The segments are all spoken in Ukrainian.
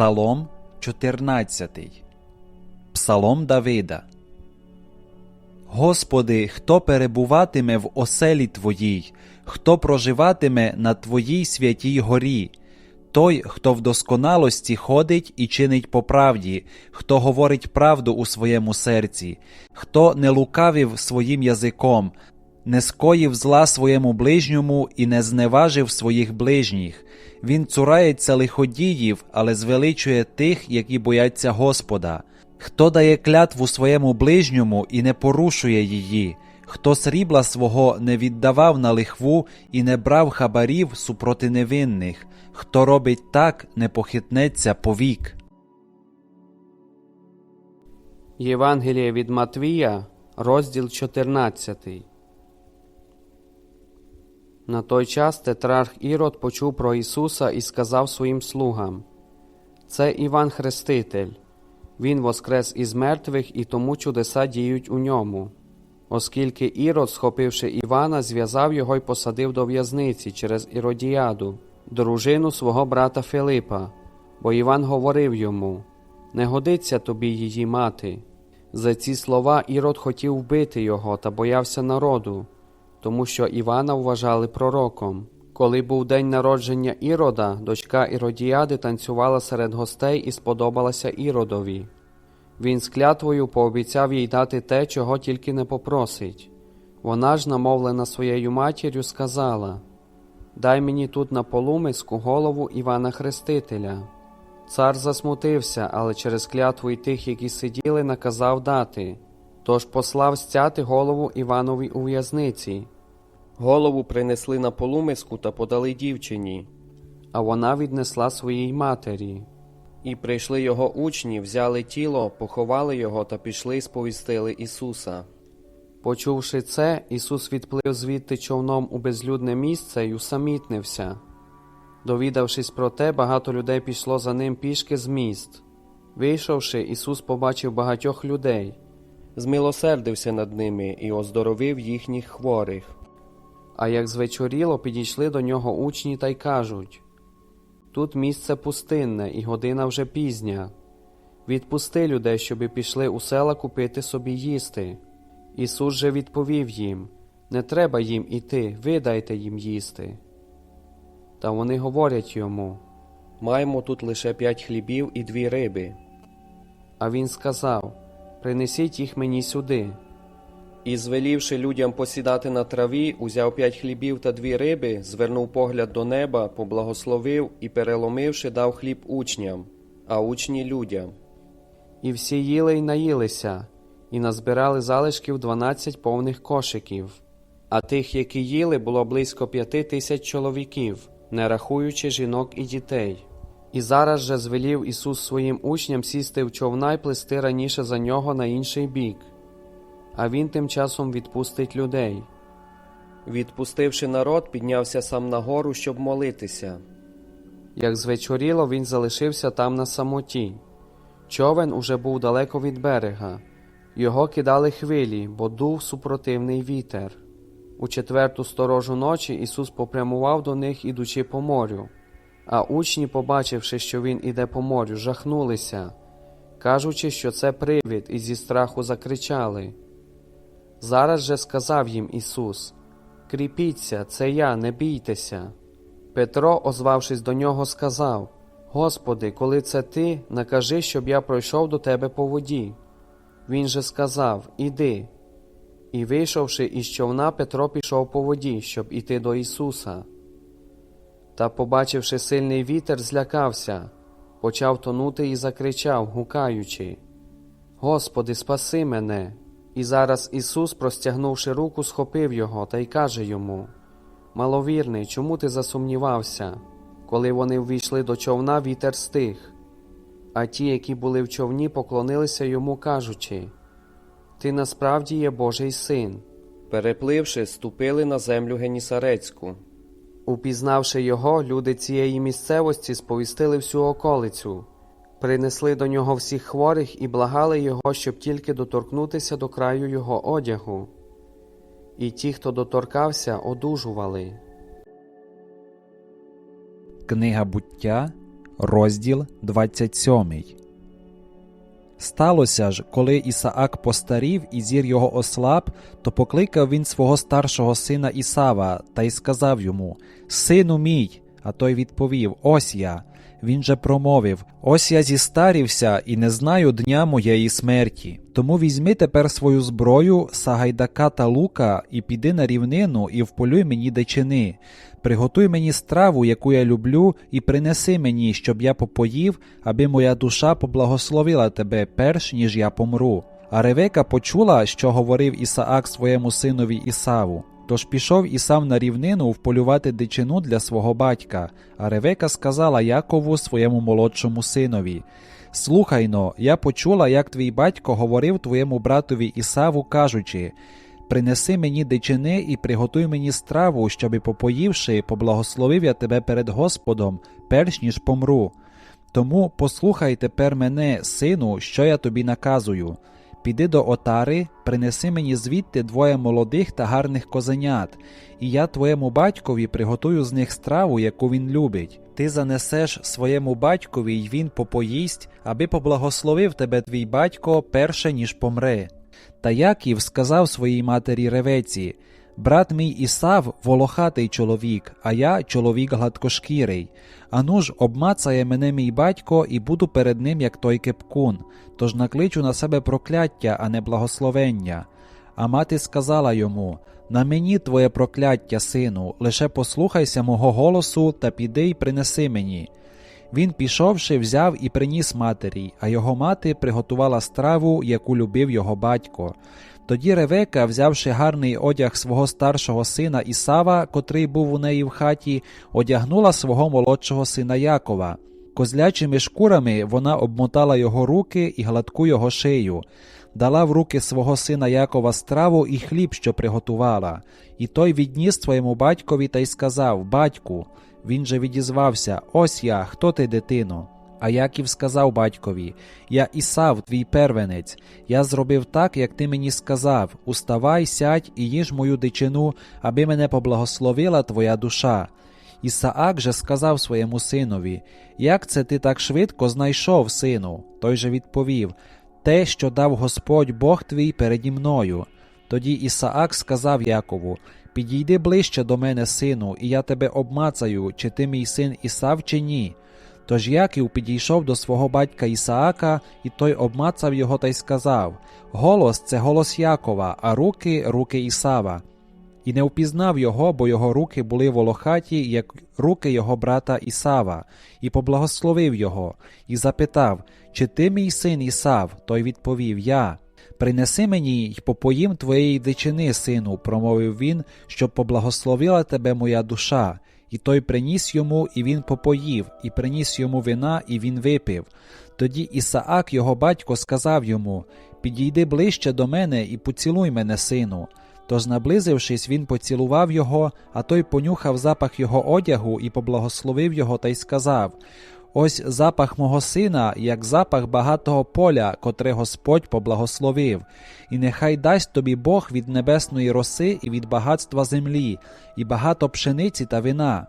Псалом 14. Псалом Давида. Господи, хто перебуватиме в оселі Твоїй, хто проживатиме на Твоїй святій горі, той, хто в досконалості ходить і чинить по правді, хто говорить правду у своєму серці, хто не лукавив своїм язиком, не скоїв зла своєму ближньому і не зневажив своїх ближніх. Він цурається лиходіїв, але звеличує тих, які бояться Господа. Хто дає клятву своєму ближньому і не порушує її, хто срібла свого не віддавав на лихву і не брав хабарів супроти невинних, хто робить так, не похитнеться повік. Євангеліє від Матвія, розділ 14. На той час тетрарх Ірод почув про Ісуса і сказав своїм слугам: Це Іван Хреститель. Він воскрес із мертвих, і тому чудеса діють у ньому. Оскільки Ірод, схопивши Івана, зв'язав його й посадив до в'язниці через Іродіаду, дружину свого брата Филипа, бо Іван говорив йому: Не годиться тобі її мати. За ці слова Ірод хотів вбити його та боявся народу, тому що Івана вважали пророком. Коли був день народження Ірода, дочка Іродіади танцювала серед гостей і сподобалася Іродові. Він з клятвою пообіцяв їй дати те, чого тільки не попросить. Вона ж, намовлена своєю матір'ю, сказала Дай мені тут на полумиску голову Івана Хрестителя. Цар засмутився, але через клятву й тих, які сиділи, наказав дати. Тож послав стяти голову Іванові у в'язниці. Голову принесли на полумиску та подали дівчині. а вона віднесла своїй матері. І прийшли його учні, взяли тіло, поховали його та пішли й сповістили Ісуса. Почувши це, Ісус відплив звідти човном у безлюдне місце й усамітнився. Довідавшись про те, багато людей пішло за ним пішки з міст. Вийшовши, Ісус побачив багатьох людей, Змилосердився над ними і оздоровив їхніх хворих. а як звечоріло, підійшли до нього учні та й кажуть Тут місце пустинне, і година вже пізня. Відпусти людей, щоби пішли у села купити собі їсти. Ісус же відповів їм Не треба їм іти, ви дайте їм їсти. Та вони говорять йому. Маємо тут лише п'ять хлібів і дві риби. А він сказав Принесіть їх мені сюди. І, звелівши людям посідати на траві, узяв п'ять хлібів та дві риби, звернув погляд до неба, поблагословив і, переломивши, дав хліб учням, а учні людям. І всі їли й наїлися, і назбирали залишків дванадцять повних кошиків. А тих, які їли, було близько п'яти тисяч чоловіків, не рахуючи жінок і дітей. І зараз же звелів Ісус своїм учням сісти в човна й плисти раніше за нього на інший бік, а він тим часом відпустить людей. Відпустивши народ, піднявся сам на гору, щоб молитися. Як звечоріло, він залишився там на самоті. Човен уже був далеко від берега. Його кидали хвилі, бо дув супротивний вітер. У четверту сторожу ночі Ісус попрямував до них, ідучи по морю. А учні, побачивши, що він іде по морю, жахнулися, кажучи, що це привид, і зі страху закричали. Зараз же сказав їм Ісус: Кріпіться, це я, не бійтеся. Петро, озвавшись до нього, сказав: Господи, коли це ти, накажи, щоб я пройшов до тебе по воді. Він же сказав: Іди. І, вийшовши із човна, Петро пішов по воді, щоб іти до Ісуса. Та, побачивши сильний вітер, злякався, почав тонути і закричав, гукаючи: Господи, спаси мене! І зараз Ісус, простягнувши руку, схопив його та й каже йому: Маловірний, чому ти засумнівався? Коли вони ввійшли до човна, вітер стих. А ті, які були в човні, поклонилися йому, кажучи: Ти насправді є Божий син. Перепливши, ступили на землю Генісарецьку. Упізнавши його, люди цієї місцевості сповістили всю околицю, принесли до нього всіх хворих і благали його, щоб тільки доторкнутися до краю його одягу. І ті, хто доторкався, одужували. Книга буття, розділ 27. Сталося ж, коли Ісаак постарів і зір його ослаб, то покликав він свого старшого сина Ісава та й сказав йому: Сину мій. А той відповів: Ось я. Він же промовив: Ось я зістарівся і не знаю дня моєї смерті. Тому візьми тепер свою зброю, сагайдака та лука, і піди на рівнину, і вполюй мені дичини. Приготуй мені страву, яку я люблю, і принеси мені, щоб я попоїв, аби моя душа поблагословила тебе, перш ніж я помру. А Ревека почула, що говорив Ісаак своєму синові Ісаву. Тож пішов Ісав на рівнину вполювати дичину для свого батька, а Ревека сказала Якову своєму молодшому синові: Слухайно, я почула, як твій батько говорив твоєму братові Ісаву, кажучи: Принеси мені дичини і приготуй мені страву, щоби попоївши, поблагословив я тебе перед Господом, перш ніж помру. Тому послухай тепер мене, сину, що я тобі наказую. Піди до отари, принеси мені звідти двоє молодих та гарних козенят, і я твоєму батькові приготую з них страву, яку він любить. Ти занесеш своєму батькові, й він попоїсть, аби поблагословив тебе твій батько перше, ніж помре. Та Яків сказав своїй матері Ревеці: Брат мій Ісав волохатий чоловік, а я чоловік гладкошкірий. Ану ж обмацає мене мій батько, і буду перед ним, як той кепкун, тож накличу на себе прокляття, а не благословення. А мати сказала йому: На мені твоє прокляття, сину, лише послухайся мого голосу та піди й принеси мені. Він, пішовши, взяв і приніс матері, а його мати приготувала страву, яку любив його батько. Тоді Ревека, взявши гарний одяг свого старшого сина Ісава, котрий був у неї в хаті, одягнула свого молодшого сина Якова. Козлячими шкурами вона обмотала його руки і гладку його шию, дала в руки свого сина Якова страву і хліб, що приготувала, і той відніс своєму батькові та й сказав Батьку. Він же відізвався Ось я, хто ти, дитино? А Яків сказав батькові Я Ісав, твій первенець. Я зробив так, як ти мені сказав Уставай, сядь і їж мою дичину, аби мене поблагословила твоя душа. Ісаак же сказав своєму синові Як це ти так швидко знайшов, сину? Той же відповів Те, що дав Господь Бог твій переді мною. Тоді Ісаак сказав Якову Підійди ближче до мене, сину, і я тебе обмацаю, чи ти мій син Ісав, чи ні. Тож Яків підійшов до свого батька Ісаака, і той обмацав його та й сказав Голос це голос Якова, а руки руки Ісава. І не впізнав його, бо його руки були волохаті, як руки його брата Ісава, і поблагословив його, і запитав Чи ти мій син Ісав? Той відповів Я. Принеси мені й попоїм твоєї дичини, сину, промовив він, щоб поблагословила тебе моя душа. І той приніс йому, і він попоїв, і приніс йому вина, і він випив. Тоді Ісаак, його батько, сказав йому Підійди ближче до мене і поцілуй мене, сину. Тож, наблизившись, він поцілував його, а той понюхав запах його одягу і поблагословив його та й сказав Ось запах мого сина, як запах багатого поля, котре Господь поблагословив, і нехай дасть тобі Бог від небесної роси і від багатства землі, і багато пшениці та вина.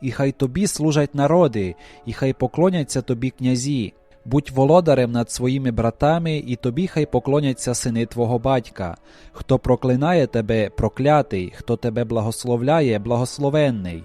І хай тобі служать народи, і хай поклоняться тобі князі. Будь володарем над своїми братами, і тобі хай поклоняться сини твого батька. Хто проклинає тебе, проклятий, хто тебе благословляє, благословенний.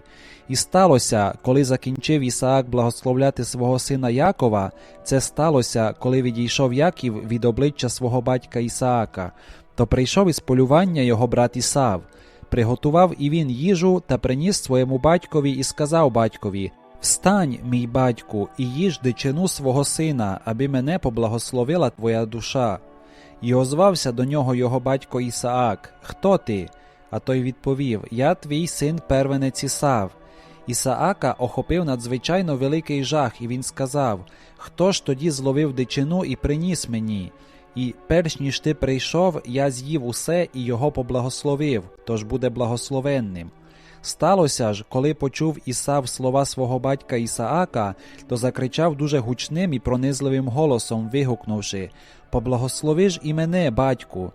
І сталося, коли закінчив Ісаак благословляти свого сина Якова, це сталося, коли відійшов Яків від обличчя свого батька Ісаака, то прийшов із полювання його брат Ісав. Приготував і він їжу та приніс своєму батькові і сказав батькові Встань, мій батьку, і їж дичину свого сина, аби мене поблагословила твоя душа. І озвався до нього його батько Ісаак Хто ти? А той відповів Я твій син первенець Ісав. Ісаака охопив надзвичайно великий жах, і він сказав Хто ж тоді зловив дичину і приніс мені? І перш ніж ти прийшов, я з'їв усе і його поблагословив, тож буде благословенним. Сталося ж, коли почув Ісав слова свого батька Ісаака, то закричав дуже гучним і пронизливим голосом, вигукнувши Поблагослови ж і мене, батьку.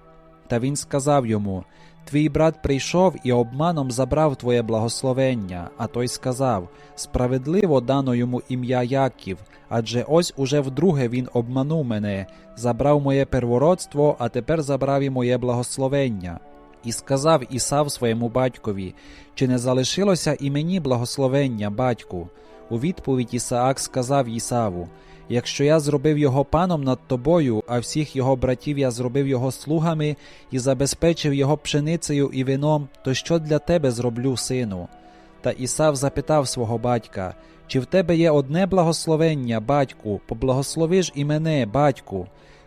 Та він сказав йому Твій брат прийшов і обманом забрав твоє благословення, а той сказав: Справедливо дано йому ім'я Яків, адже ось уже вдруге він обманув мене, забрав моє первородство, а тепер забрав і моє благословення. І сказав Ісав своєму батькові: Чи не залишилося і мені благословення, батьку? У відповідь Ісаак сказав Ісаву: Якщо я зробив його паном над тобою, а всіх його братів я зробив його слугами і забезпечив його пшеницею і вином, то що для тебе зроблю, сину? Та Ісав запитав свого батька: Чи в тебе є одне благословення, батьку, поблагослови ж і мене, батьку.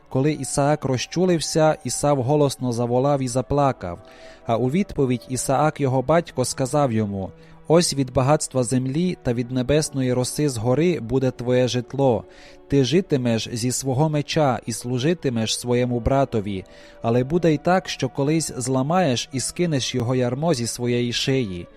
Коли Ісаак розчулився, Ісав голосно заволав і заплакав. А у відповідь Ісаак його батько сказав йому: Ось від багатства землі та від небесної роси згори буде твоє житло. Ти житимеш зі свого меча і служитимеш своєму братові, але буде й так, що колись зламаєш і скинеш його ярмо зі своєї шиї.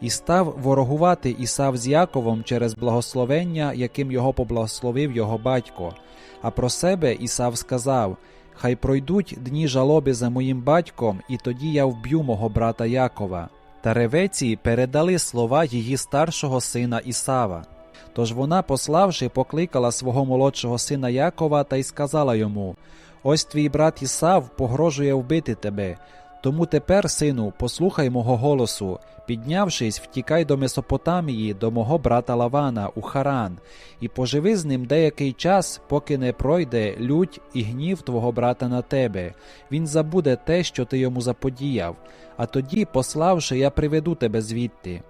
І став ворогувати Ісав з Яковом через благословення, яким його поблагословив його батько. А про себе Ісав сказав: Хай пройдуть дні жалоби за моїм батьком, і тоді я вб'ю мого брата Якова. Та ревеці передали слова її старшого сина Ісава. Тож вона, пославши, покликала свого молодшого сина Якова та й сказала йому: Ось твій брат Ісав погрожує вбити тебе. Тому тепер, сину, послухай мого голосу, піднявшись, втікай до Месопотамії, до мого брата Лавана у Харан, і поживи з ним деякий час, поки не пройде лють і гнів твого брата на тебе. Він забуде те, що ти йому заподіяв, а тоді, пославши, я приведу тебе звідти.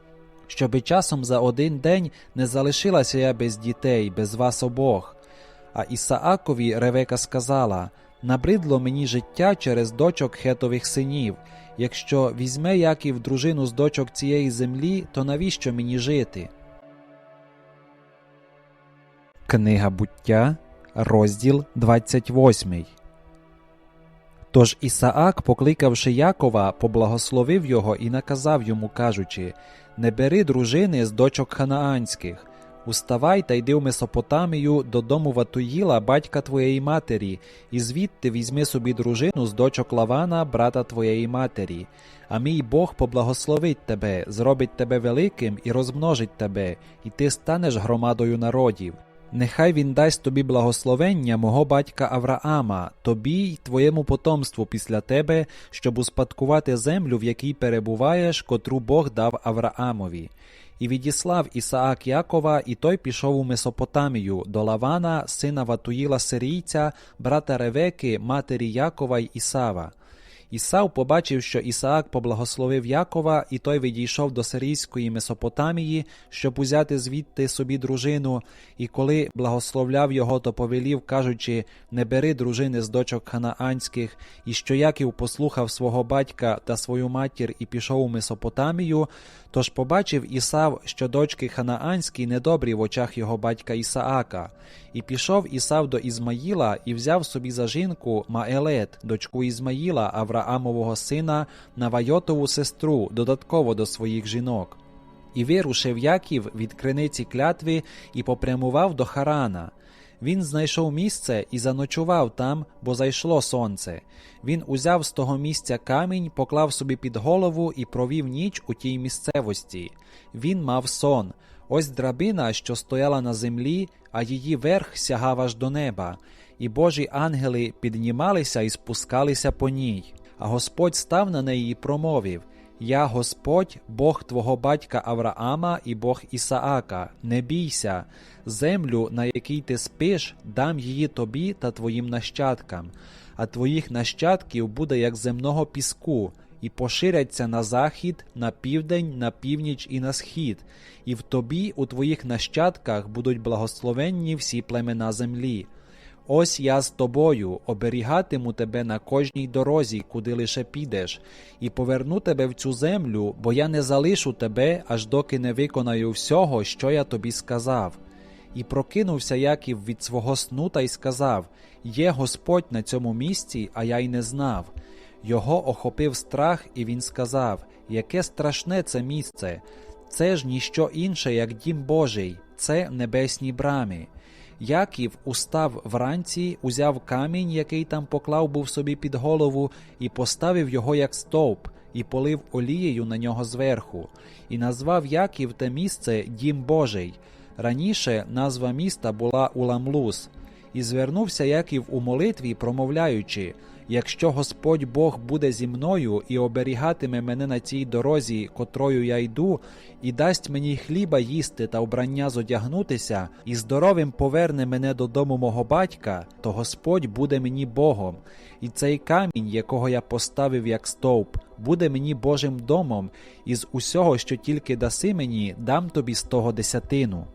Щоби часом за один день не залишилася я без дітей, без вас обох. А Ісаакові Ревека сказала: Набридло мені життя через дочок хетових синів. Якщо візьме Яків дружину з дочок цієї землі, то навіщо мені жити? Книга буття, розділ 28. Тож Ісаак, покликавши Якова, поблагословив його і наказав йому, кажучи: Не бери дружини з дочок ханаанських. Уставай та йди в Месопотамію додому Ватуїла, батька твоєї матері, і звідти візьми собі дружину з дочок Лавана, брата твоєї матері. А мій Бог поблагословить тебе, зробить тебе великим і розмножить тебе, і ти станеш громадою народів. Нехай він дасть тобі благословення мого батька Авраама, тобі й твоєму потомству після тебе, щоб успадкувати землю, в якій перебуваєш, котру Бог дав Авраамові. І відіслав Ісаак Якова, і той пішов у Месопотамію до Лавана, сина Ватуїла Сирійця, брата Ревеки, матері Якова й Ісава. Ісав побачив, що Ісаак поблагословив Якова, і той відійшов до сирійської Месопотамії, щоб узяти звідти собі дружину, і коли благословляв його, то повелів, кажучи: Не бери дружини з дочок ханаанських, і що Яків послухав свого батька та свою матір і пішов у Месопотамію, тож побачив Ісав, що дочки ханаанські недобрі в очах його батька Ісаака. І пішов Ісав до Ізмаїла і взяв собі за жінку Маелет, дочку Ізмаїла, Авраамового сина, Навайотову сестру, додатково до своїх жінок. І вирушив Яків від криниці клятви і попрямував до Харана. Він знайшов місце і заночував там, бо зайшло сонце. Він узяв з того місця камінь, поклав собі під голову і провів ніч у тій місцевості. Він мав сон. Ось драбина, що стояла на землі, а її верх сягав аж до неба, і Божі ангели піднімалися і спускалися по ній. А Господь став на неї і промовив: Я Господь, Бог твого батька Авраама і Бог Ісаака, не бійся, землю, на якій ти спиш, дам її тобі та твоїм нащадкам, а твоїх нащадків буде як земного піску, і поширяться на захід, на південь, на північ і на схід, і в тобі, у твоїх нащадках, будуть благословенні всі племена землі. Ось я з тобою оберігатиму тебе на кожній дорозі, куди лише підеш, і поверну тебе в цю землю, бо я не залишу тебе, аж доки не виконаю всього, що я тобі сказав. І прокинувся Яків від свого сну та й сказав: Є Господь на цьому місці, а я й не знав. Його охопив страх, і він сказав: Яке страшне це місце! Це ж ніщо інше, як дім Божий, це небесні брами. Яків устав вранці, узяв камінь, який там поклав був собі під голову, і поставив його як стовп, і полив олією на нього зверху, і назвав Яків те місце Дім Божий. Раніше назва міста була Уламлус. І звернувся Яків у молитві, промовляючи: Якщо Господь Бог буде зі мною і оберігатиме мене на цій дорозі, котрою я йду, і дасть мені хліба їсти та вбрання зодягнутися, і здоровим поверне мене додому мого батька, то Господь буде мені Богом, і цей камінь, якого я поставив як стовп, буде мені Божим домом, і з усього, що тільки даси мені, дам тобі з того десятину.